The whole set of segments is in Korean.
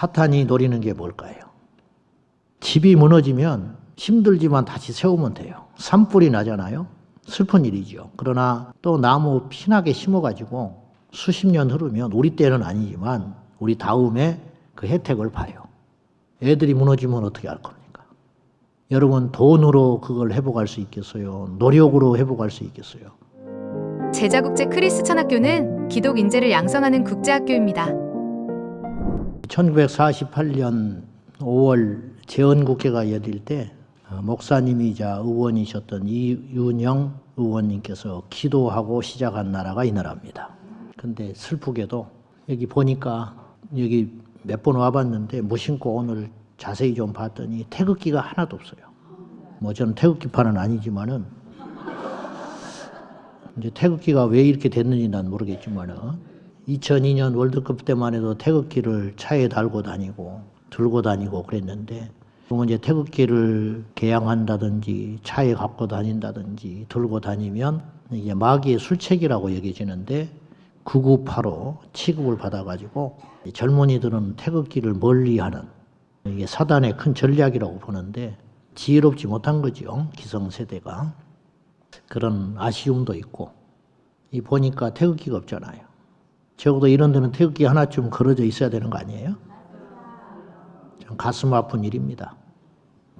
사탄이 노리는 게 뭘까요? 집이 무너지면 힘들지만 다시 세우면 돼요. 산불이 나잖아요. 슬픈 일이죠. 그러나 또 나무 피나게 심어가지고 수십 년 흐르면 우리 때는 아니지만 우리 다음에 그 혜택을 봐요. 애들이 무너지면 어떻게 할 겁니까? 여러분 돈으로 그걸 회복할 수 있겠어요? 노력으로 회복할 수 있겠어요? 제자국제 크리스천 학교는 기독 인재를 양성하는 국제학교입니다. 1948년 5월 재헌국회가 열릴 때 어, 목사님이자 의원이셨던 이윤영 의원님께서 기도하고 시작한 나라가 이 나라입니다. 근데 슬프게도 여기 보니까 여기 몇 번 와봤는데 무심코 오늘 자세히 좀 봤더니 태극기가 하나도 없어요. 뭐 저는 태극기파는 아니지만은 이제 태극기가 왜 이렇게 됐는지 난 모르겠지만은 2002년 월드컵 때만 해도 태극기를 차에 달고 다니고 들고 다니고 그랬는데 그러면 이제 태극기를 개양한다든지 차에 갖고 다닌다든지 들고 다니면 이게 마귀의 술책이라고 여겨지는데 9985 취급을 받아가지고 이 젊은이들은 태극기를 멀리하는 이게 사단의 큰 전략이라고 보는데 지혜롭지 못한 거죠 기성세대가 그런 아쉬움도 있고 이 보니까 태극기가 없잖아요. 적어도 이런 데는 태극기 하나쯤 걸어져 있어야 되는 거 아니에요? 참 가슴 아픈 일입니다.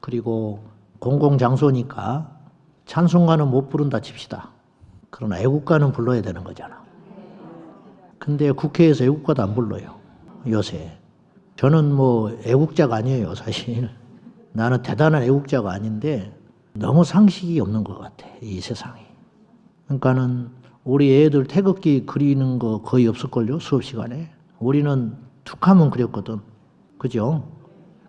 그리고 공공장소니까 찬송가는 못 부른다 칩시다. 그러나 애국가는 불러야 되는 거잖아. 근데 국회에서 애국가도 안 불러요. 요새. 저는 뭐 애국자가 아니에요, 사실. 나는 대단한 애국자가 아닌데 너무 상식이 없는 것 같아, 이 세상이. 그러니까는 우리 애들 태극기 그리는 거 거의 없을걸요, 수업 시간에. 우리는 툭하면 그렸거든. 그죠?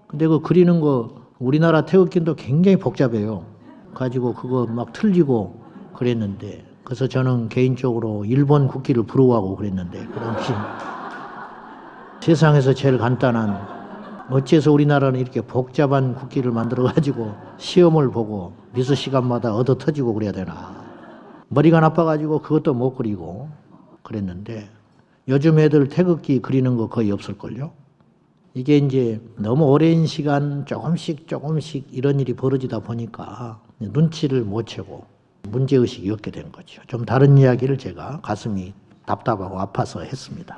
근데 그 그리는 거 우리나라 태극기도 굉장히 복잡해요. 가지고 그거 막 틀리고 그랬는데 그래서 저는 개인적으로 일본 국기를 부러워하고 그랬는데 게 세상에서 제일 간단한 어째서 우리나라는 이렇게 복잡한 국기를 만들어 가지고 시험을 보고 미수 시간마다 얻어 터지고 그래야 되나 머리가 나빠가지고 그것도 못 그리고 그랬는데 요즘 애들 태극기 그리는 거 거의 없을걸요? 이게 이제 너무 오랜 시간 조금씩 조금씩 이런 일이 벌어지다 보니까 눈치를 못 채고 문제의식이 없게 된 거죠. 좀 다른 이야기를 제가 가슴이 답답하고 아파서 했습니다.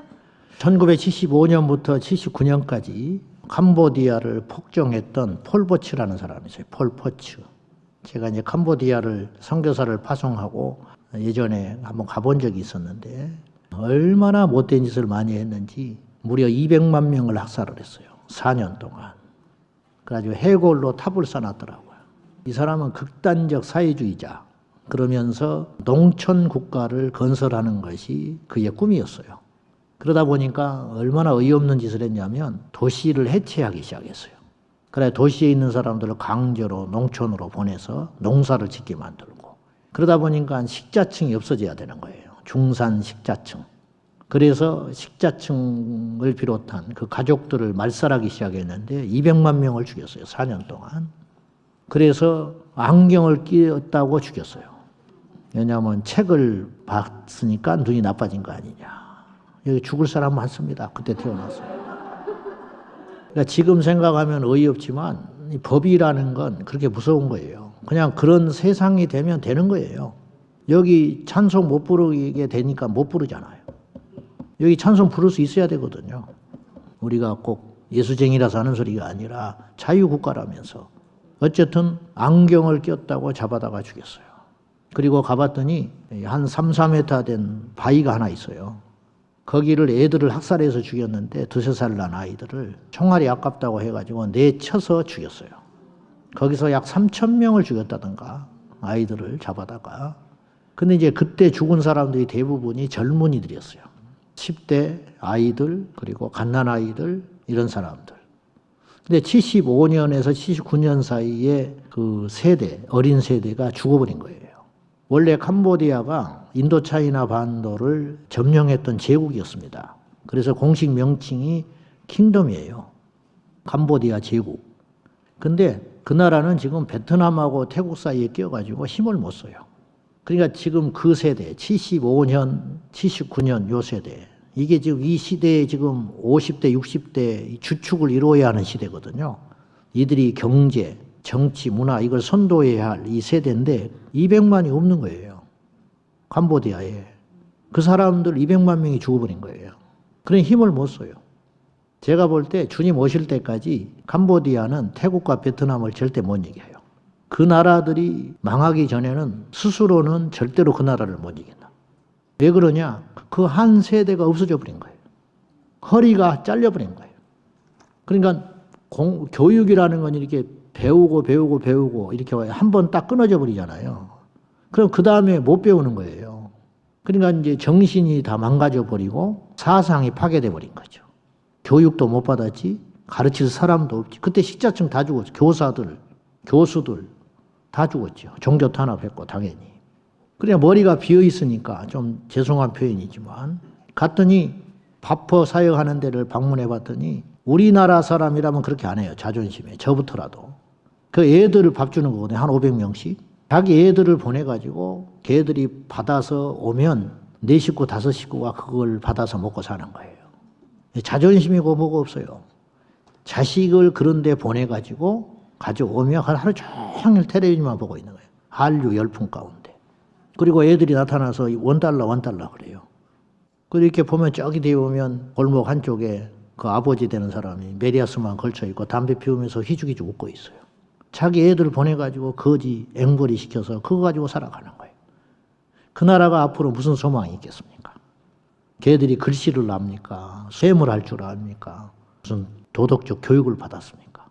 1975년부터 79년까지 캄보디아를 폭정했던 폴포츠라는 사람이 있어요. 폴포츠. 제가 이제 캄보디아를 선교사를 파송하고 예전에 한번 가본 적이 있었는데 얼마나 못된 짓을 많이 했는지 무려 200만 명을 학살을 했어요. 4년 동안. 그래가지고 해골로 탑을 써놨더라고요. 이 사람은 극단적 사회주의자. 그러면서 농촌 국가를 건설하는 것이 그의 꿈이었어요. 그러다 보니까 얼마나 어이없는 짓을 했냐면 도시를 해체하기 시작했어요. 그래 도시에 있는 사람들을 강제로 농촌으로 보내서 농사를 짓게 만들고 그러다 보니까 식자층이 없어져야 되는 거예요. 중산 식자층. 그래서 식자층을 비롯한 그 가족들을 말살하기 시작했는데 200만 명을 죽였어요. 4년 동안. 그래서 안경을 끼었다고 죽였어요. 왜냐하면 책을 봤으니까 눈이 나빠진 거 아니냐. 여기 죽을 사람 많습니다. 그때 태어났어요. 그러니까 지금 생각하면 어이없지만 이 법이라는 건 그렇게 무서운 거예요. 그냥 그런 세상이 되면 되는 거예요. 여기 찬송 못 부르게 되니까 못 부르잖아요. 여기 찬송 부를 수 있어야 되거든요. 우리가 꼭 예수쟁이라서 하는 소리가 아니라 자유국가라면서. 어쨌든 안경을 꼈다고 잡아다가 죽였어요. 그리고 가봤더니 한 3, 4m 된 바위가 하나 있어요. 거기를 애들을 학살해서 죽였는데 두세 살 난 아이들을 총알이 아깝다고 해가지고 내쳐서 죽였어요. 거기서 약 3천 명을 죽였다던가 아이들을 잡아다가. 근데 이제 그때 죽은 사람들이 대부분이 젊은이들이었어요. 10대 아이들 그리고 갓난 아이들 이런 사람들. 근데 75년에서 79년 사이에 그 세대 어린 세대가 죽어버린 거예요. 원래 캄보디아가 인도차이나 반도를 점령했던 제국이었습니다. 그래서 공식 명칭이 킹덤이에요. 캄보디아 제국. 근데 그 나라는 지금 베트남하고 태국 사이에 끼어가지고 힘을 못 써요. 그러니까 지금 그 세대, 75년, 79년 요 세대, 이게 지금 이 시대에 지금 50대, 60대 주축을 이루어야 하는 시대거든요. 이들이 경제, 정치, 문화 이걸 선도해야 할 이 세대인데 200만이 없는 거예요. 캄보디아에. 그 사람들 200만 명이 죽어버린 거예요. 그런 힘을 못 써요. 제가 볼 때 주님 오실 때까지 캄보디아는 태국과 베트남을 절대 못 이겨요. 그 나라들이 망하기 전에는 스스로는 절대로 그 나라를 못 이긴다. 왜 그러냐? 그 한 세대가 없어져 버린 거예요. 허리가 잘려 버린 거예요. 그러니까 공- 교육이라는 건 이렇게 배우고 배우고 배우고 이렇게 한 번 딱 끊어져 버리잖아요. 그럼 그 다음에 못 배우는 거예요. 그러니까 이제 정신이 다 망가져 버리고 사상이 파괴돼 버린 거죠. 교육도 못 받았지, 가르칠 사람도 없지. 그때 식자층 다 죽었죠. 교사들, 교수들 다 죽었죠. 종교 탄압했고 당연히. 그냥 머리가 비어 있으니까 좀 죄송한 표현이지만 갔더니 바퍼 사역하는 데를 방문해 봤더니 우리나라 사람이라면 그렇게 안 해요. 자존심에 저부터라도 그 애들을 밥 주는 거거든요. 한 500명씩. 자기 애들을 보내가지고 걔들이 받아서 오면 네 식구 다섯 식구가 그걸 받아서 먹고 사는 거예요. 자존심이고 뭐가 없어요. 자식을 그런데 보내가지고 가져오면 하루 종일 텔레비전만 보고 있는 거예요. 한류 열풍 가운데. 그리고 애들이 나타나서 원달러 원달러 그래요. 그리고 이렇게 보면 저기 뒤에 보면 골목 한쪽에 그 아버지 되는 사람이 메리아스만 걸쳐 있고 담배 피우면서 희죽희죽 웃고 있어요. 자기 애들 보내가지고 거지 앵벌이 시켜서 그거 가지고 살아가는 거예요. 그 나라가 앞으로 무슨 소망이 있겠습니까? 걔들이 글씨를 압니까? 쇠물 할줄 압니까? 무슨 도덕적 교육을 받았습니까?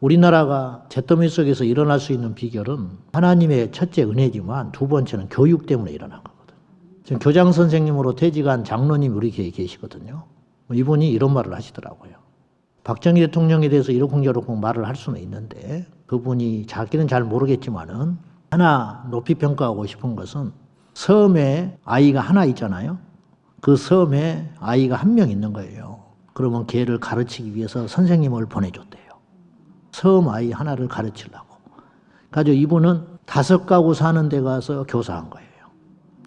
우리나라가 잿더미 속에서 일어날 수 있는 비결은 하나님의 첫째 은혜지만 두 번째는 교육 때문에 일어난 거거든요. 지금 교장 선생님으로 퇴직한 장로님 우리 교회에 계시거든요. 이분이 이런 말을 하시더라고요. 박정희 대통령에 대해서 이러쿵저러쿵 말을 할 수는 있는데 그분이 자기는 잘 모르겠지만은 하나 높이 평가하고 싶은 것은 섬에 아이가 하나 있잖아요. 그 섬에 아이가 한 명 있는 거예요. 그러면 걔를 가르치기 위해서 선생님을 보내줬대요. 섬 아이 하나를 가르치려고. 가지고 이분은 다섯 가구 사는 데 가서 교사한 거예요.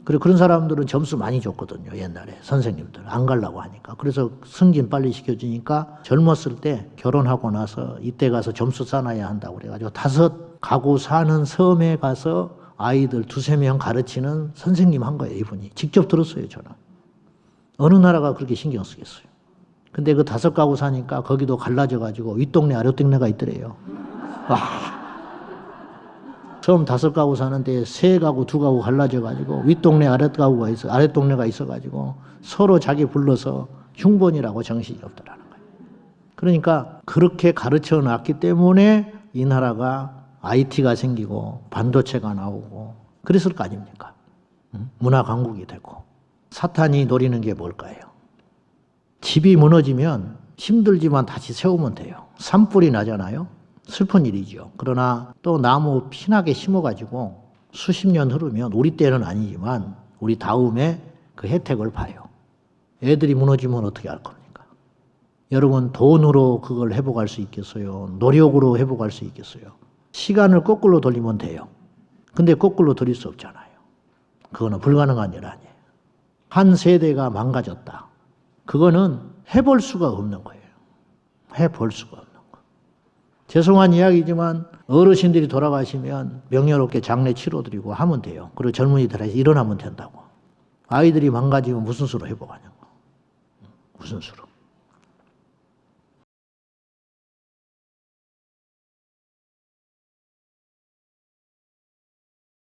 그리고 그런 사람들은 점수 많이 줬거든요. 옛날에 선생님들 안 가려고 하니까. 그래서 승진 빨리 시켜주니까 젊었을 때 결혼하고 나서 이때 가서 점수 쌓아야 한다고 그래가지고 다섯 가구 사는 섬에 가서 아이들 두세 명 가르치는 선생님 한 거예요. 이분이 직접 들었어요. 저는 어느 나라가 그렇게 신경 쓰겠어요. 근데 그 다섯 가구 사니까 거기도 갈라져 가지고 윗동네 아랫동네가 있더래요. 와. 처음 다섯 가구 사는데 세 가구 두 가구 갈라져 가지고 윗동네 아랫 가구가 있어 아랫동네가 있어 가지고 서로 자기 불러서 흉번이라고 정신이 없더라는 거예요. 그러니까 그렇게 가르쳐 놨기 때문에 이 나라가 IT가 생기고 반도체가 나오고 그랬을 거 아닙니까? 응? 문화 강국이 되고 사탄이 노리는 게 뭘까요? 집이 무너지면 힘들지만 다시 세우면 돼요. 산불이 나잖아요. 슬픈 일이죠. 그러나 또 나무 피나게 심어가지고 수십 년 흐르면 우리 때는 아니지만 우리 다음에 그 혜택을 봐요. 애들이 무너지면 어떻게 할 겁니까? 여러분 돈으로 그걸 회복할 수 있겠어요? 노력으로 회복할 수 있겠어요? 시간을 거꾸로 돌리면 돼요. 근데 거꾸로 돌릴 수 없잖아요. 그거는 불가능한 일 아니에요. 한 세대가 망가졌다. 그거는 해볼 수가 없는 거예요. 해볼 수가. 죄송한 이야기지만 어르신들이 돌아가시면 명예롭게 장례 치러드리고 하면 돼요. 그리고 젊은이들이 일어나면 된다고. 아이들이 망가지면 무슨 수로 회복하냐고. 무슨 수로.